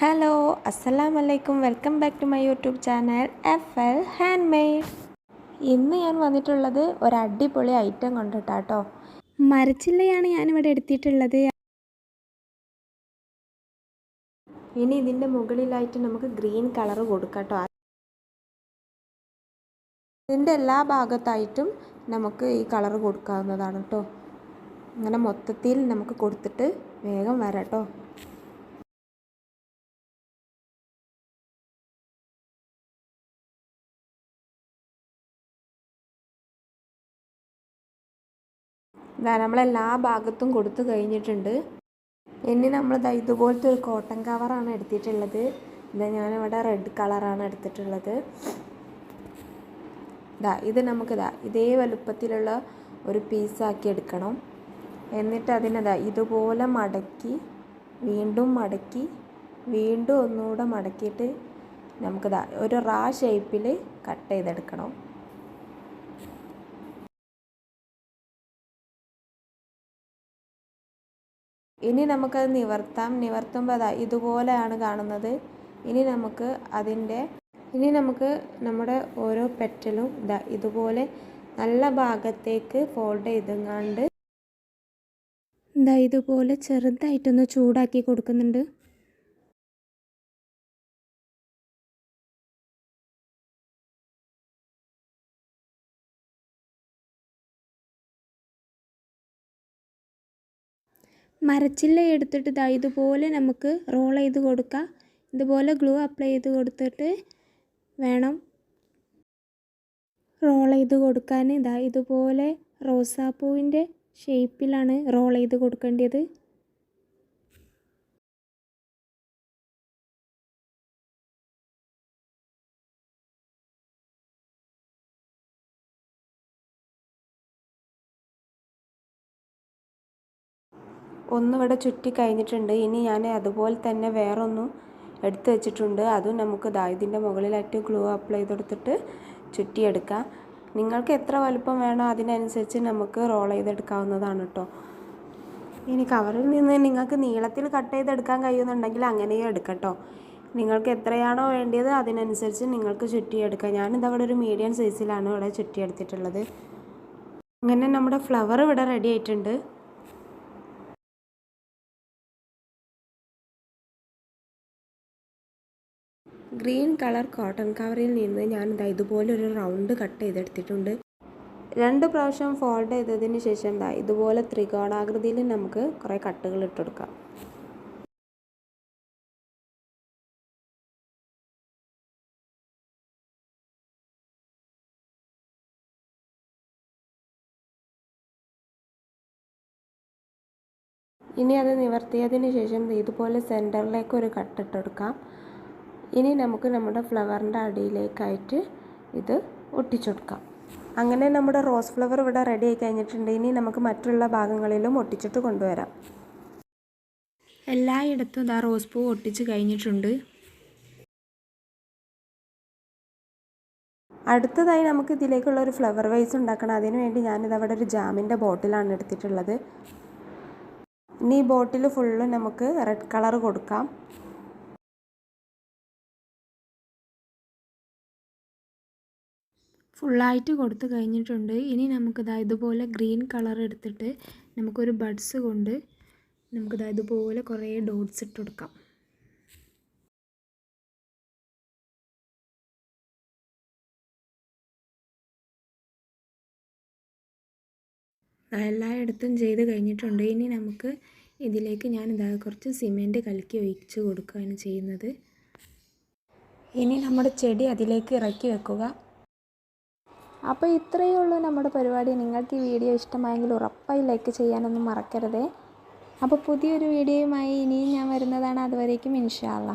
Hello അസ്സലാം വലൈക്കും welcome back to my YouTube channel F L handmade ഇന്ന് ഞാൻ വന്നിട്ടുള്ളത് ഒരു അടിപൊളി ഐറ്റം കൊണ്ടിട്ടാട്ടോ. മരച്ചില്ലയാണ് ഞാനിവിടെ എടുത്തിട്ടുള്ളത്. ഇനി ഇതിന്റെ മുകളിലായിട്ട് നമുക്ക് ഗ്രീൻ കളർ കൊടുക്കാട്ടോ. ഇതിന്റെ എല്ലാ ഭാഗത്തായിട്ടും നമുക്ക് ഈ കളർ കൊടുക്കാവുന്നതാണ് കേട്ടോ അങ്ങനെ മൊത്തത്തിൽ നമുക്ക് കൊടുത്തിട്ട് വേഗം വരാം കേട്ടോ ഇതാ നമ്മളെല്ലാ ഭാഗത്തും കൊടുത്തു കഴിഞ്ഞിട്ടുണ്ട്. ഇനി നമ്മൾ ദാ ഇതുപോലത്തെ ഒരു കോട്ടൺ കവറാണ് എടുത്തിട്ടുള്ളത്. ഇതാ ഞാനിവിടെ റെഡ് കളറാണ് എടുത്തിട്ടുള്ളത്. ഇതാ ഇത് നമുക്ക് ഇതാ ഇതേ വലുപ്പത്തിലുള്ള ഒരു പീസാക്കി എടുക്കണം. എന്നിട്ട് അതിനതാ ഇതുപോലെ മടക്കി വീണ്ടും മടക്കി വീണ്ടും ഒന്നുകൂടെ മടക്കിയിട്ട് നമുക്കിതാ ഒരു റാ ഷേപ്പിൽ കട്ട് ചെയ്തെടുക്കണം. ഇനി നമുക്കത് നിവർത്താം. നിവർത്തുമ്പോൾ അതാ ഇതുപോലെയാണ് കാണുന്നത്. ഇനി നമുക്ക് അതിന്റെ ഇനി നമുക്ക് നമ്മുടെ ഓരോ പെറ്റലും ഇതാ ഇതുപോലെ നല്ല ഭാഗത്തേക്ക് ഫോൾഡ് ചെയ്തെങ്ങാണ്ട് ഇതാ ഇതുപോലെ ചെറുതായിട്ടൊന്ന് ചൂടാക്കി കൊടുക്കുന്നുണ്ട്. മരച്ചില്ല എടുത്തിട്ട് ഇതാ ഇതുപോലെ നമുക്ക് റോൾ ചെയ്ത് കൊടുക്കാം. ഇതുപോലെ ഗ്ലൂ അപ്ലൈ ചെയ്ത് കൊടുത്തിട്ട് വേണം റോൾ ചെയ്ത് കൊടുക്കാൻ. ഇതാ ഇതുപോലെ റോസാപ്പൂവിന്റെ ഷേപ്പിലാണ് റോൾ ചെയ്ത് കൊടുക്കേണ്ടത്. ഒന്നിവിടെ ചുറ്റി കഴിഞ്ഞിട്ടുണ്ട്. ഇനി ഞാൻ അതുപോലെ തന്നെ വേറൊന്നും എടുത്ത് വെച്ചിട്ടുണ്ട്. അതും നമുക്ക് ദാ ഇതിന്റെ മുകളിലായിട്ട് ഗ്ലൂ അപ്ലൈ ചെയ്ത് കൊടുത്തിട്ട് ചുറ്റിയെടുക്കാം. നിങ്ങൾക്ക് എത്ര വലുപ്പം വേണോ അതിനനുസരിച്ച് നമുക്ക് റോൾ ചെയ്തെടുക്കാവുന്നതാണ് കേട്ടോ ഇനി കവറിൽ നിന്ന് നിങ്ങൾക്ക് നീളത്തിൽ കട്ട് ചെയ്തെടുക്കാൻ കഴിയുന്നുണ്ടെങ്കിൽ അങ്ങനെയും എടുക്കട്ടോ നിങ്ങൾക്ക് എത്രയാണോ വേണ്ടത് അതിനനുസരിച്ച് നിങ്ങൾക്ക് ചുറ്റിയെടുക്കാം. ഞാനിത് അവിടെ ഒരു മീഡിയം സൈസിലാണ് ഇവിടെ ചുറ്റിയെടുത്തിട്ടുള്ളത്. അങ്ങനെ നമ്മുടെ ഫ്ലവർ ഇവിടെ റെഡി ആയിട്ടുണ്ട്. ഗ്രീൻ കളർ കോട്ടൺ കവറിൽ നിന്ന് ഞാൻ ഇതാ ഇതുപോലെ ഒരു റൗണ്ട് കട്ട് ചെയ്തെടുത്തിട്ടുണ്ട്. രണ്ട് പ്രാവശ്യം ഫോൾഡ് ചെയ്തതിന് ശേഷം ഇതാ ഇതുപോലെ ത്രികോണാകൃതിയിൽ നമുക്ക് കുറേ കട്ടുകൾ ഇട്ടെടുക്കാം. ഇനി അത് നിവർത്തിയതിന് ശേഷം ഇതുപോലെ സെന്ററിലേക്ക് ഒരു കട്ടിട്ടെടുക്കാം ഇനി നമുക്ക് നമ്മുടെ ഫ്ലവറിന്റെ അടിയിലേക്കായിട്ട് ഇത് ഒട്ടിച്ചെടുക്കാം. അങ്ങനെ നമ്മുടെ റോസ് ഫ്ലവർ ഇവിടെ റെഡി ആയി കഴിഞ്ഞിട്ടുണ്ട്. ഇനി നമുക്ക് മറ്റുള്ള ഭാഗങ്ങളിലും ഒട്ടിച്ചിട്ട് കൊണ്ടുവരാം. എല്ലായിടത്തും ഇതാ റോസ് പൂ ഒട്ടിച്ച് കഴിഞ്ഞിട്ടുണ്ട്. അടുത്തതായി നമുക്ക് ഇതിലേക്കുള്ള ഒരു ഫ്ലവർ വൈസ് ഉണ്ടാക്കണം. അതിനുവേണ്ടി ഞാനിത് അവിടെ ഒരു ജാമിന്റെ ബോട്ടിലാണ് എടുത്തിട്ടുള്ളത്. ഇനി ഈ ബോട്ടിൽ ഫുള്ള് നമുക്ക് റെഡ് കളർ കൊടുക്കാം. ഫുള്ളായിട്ട് കൊടുത്തു കഴിഞ്ഞിട്ടുണ്ട്. ഇനി നമുക്കിതാ ഇതുപോലെ ഗ്രീൻ കളർ എടുത്തിട്ട് നമുക്കൊരു ബഡ്സ് കൊണ്ട് നമുക്കിതാ ഇതുപോലെ കുറേ ഡോട്ട്സ് ഇട്ട് കൊടുക്കാം. എല്ലായിടത്തും ചെയ്ത് കഴിഞ്ഞിട്ടുണ്ട്. ഇനി നമുക്ക് ഇതിലേക്ക് ഞാൻ ഇതാ കുറച്ച് സിമെന്റ് കലക്കി ഒഴിച്ച് കൊടുക്കുകയാണ് ചെയ്യുന്നത്. ഇനി നമ്മുടെ ചെടി അതിലേക്ക് ഇറക്കി വെക്കുക. അപ്പോൾ ഇത്രയേ ഉള്ളൂ നമ്മുടെ പരിപാടി. നിങ്ങൾക്ക് ഈ വീഡിയോ ഇഷ്ടമായെങ്കിൽ ഉറപ്പായി ലൈക്ക് ചെയ്യാനൊന്നും മറക്കരുതേ. അപ്പോൾ പുതിയൊരു വീഡിയോയുമായി ഇനിയും ഞാൻ വരുന്നതാണ്. അതുവരേക്കും ഇൻഷാല്ല